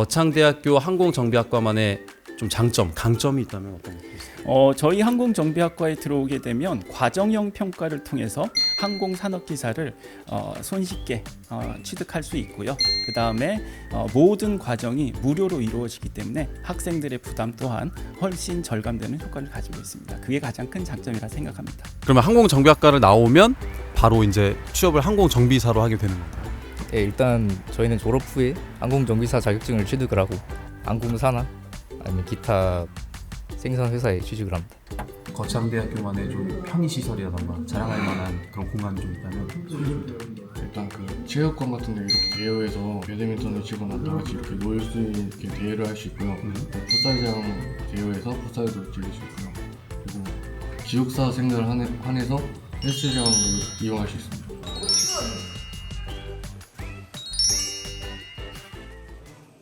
거창대학교 항공정비학과만의 좀 장점, 강점이 있다면 어떤 것 있을까요? 어, 저희 항공정비학과에 들어오게 되면 과정형 평가를 통해서 항공산업기사를 어, 손쉽게 어, 취득할 수 있고요. 그 다음에 어, 모든 과정이 무료로 이루어지기 때문에 학생들의 부담 또한 훨씬 절감되는 효과를 가지고 있습니다. 그게 가장 큰 장점이라 생각합니다. 그러면 항공정비학과를 나오면 바로 이제 취업을 항공정비사로 하게 되는 건가요? 네, 일단 저희는 졸업 후에 항공정비사 자격증을 취득을 하고 항공사나 아니면 기타 생산 회사에 취직을 합니다. 거창대학교만의 좀 편의시설이라던가 자랑할 만한 그런 공간이 좀 있다면 일단 그 체육관 같은 데 이렇게 대여해서 배드민턴을 치거나 다 같이 이렇게 놀수 있게 대여를 할 수 있고요. 풋살장 대여해서 풋살도 즐길 수 있고요. 그리고 기숙사 생활 한해, 한해서 헬스장을 이용할 수 있습니다.